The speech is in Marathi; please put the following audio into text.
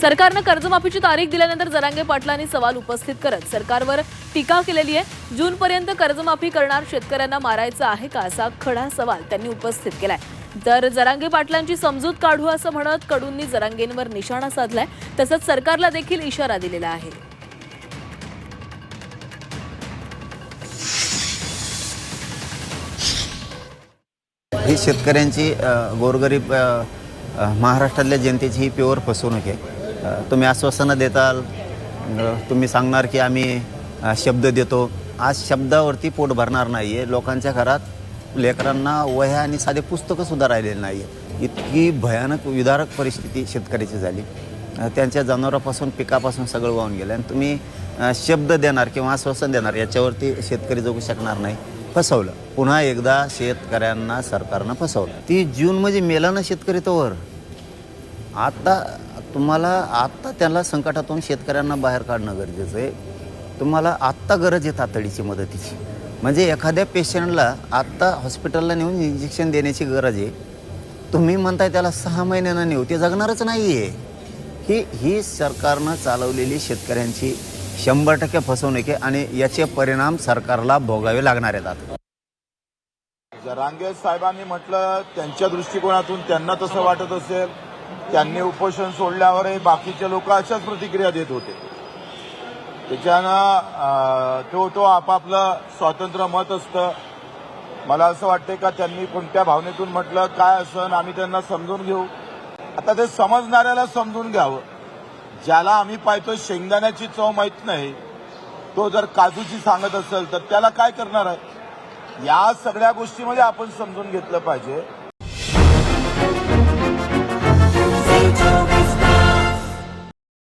सरकारनं कर्जमाफीची तारीख दिल्यानंतर जरांगे पाटलांनी सवाल उपस्थित करत सरकारवर टीका केलेली आहे. जूनपर्यंत कर्जमाफी करणार शेतकऱ्यांना मारायचं आहे का असा खडा सवाल त्यांनी उपस्थित केलाय. तर जरांगे पाटलांची समजूत काढू असं म्हणत कडूंनी जरांगेंवर निशाणा साधलाय. तसंच सरकारला देखील इशारा दिलेला आहे. ही शेतकऱ्यांची गोरगरीब महाराष्ट्रातल्या जनतेची ही प्युअर फसवणूक आहे. तुम्ही आश्वासनं देताल. तुम्ही सांगणार की आम्ही शब्द देतो. आज शब्दावरती पोट भरणार नाही आहे लोकांच्या घरात लेकरांना वह्या आणि साधे पुस्तकंसुद्धा राहिलेले नाही आहे इतकी भयानक विदारक परिस्थिती शेतकऱ्याची झाली. त्यांच्या जनावरापासून पिकापासून सगळं वाहून गेलं. आणि तुम्ही शब्द देणार किंवा आश्वासन देणार याच्यावरती शेतकरी जगू शकणार नाही. फसवलं. पुन्हा एकदा शेतकऱ्यांना सरकारनं फसवलं. ती जून म्हणजे मेला ना शेतकरी तोवर. आता तुम्हाला आत्ता त्याला संकटातून शेतकऱ्यांना बाहेर काढणं गरजेचं आहे. तुम्हाला आत्ता गरज आहे तातडीची मदतीची. म्हणजे एखाद्या पेशंटला आत्ता हॉस्पिटलला नेऊन इंजेक्शन देण्याची गरज आहे. तुम्ही म्हणताय त्याला सहा महिन्यांना नेऊ ते जगणारच नाही आहे ही ही सरकारनं चालवलेली शेतकऱ्यांची शंभर टक्के फसवणूक आहे आणि याचे परिणाम सरकारला भोगावे लागणार आहेत आता. जरांगे साहेबांनी म्हटलं त्यांच्या दृष्टिकोनातून त्यांना तसं वाटत असेल. त्यांनी उपोषण सोडल्यावरही बाकीचे लोक अशाच प्रतिक्रिया देत होते. त्याच्यानं तो तो आपापलं स्वातंत्र्य मत असतं. मला असं वाटतंय का त्यांनी कोणत्या भावनेतून म्हटलं काय असं आम्ही त्यांना समजून घेऊ. आता ते समजणाऱ्याला समजून घ्यावं. ज्याला आम्ही पाहतो शेंगदाण्याची चव माहीत नाही तो जर काजूची सांगत असेल तर त्याला काय करणार आहे? या सगळ्या गोष्टीमध्ये आपण समजून घेतलं पाहिजे.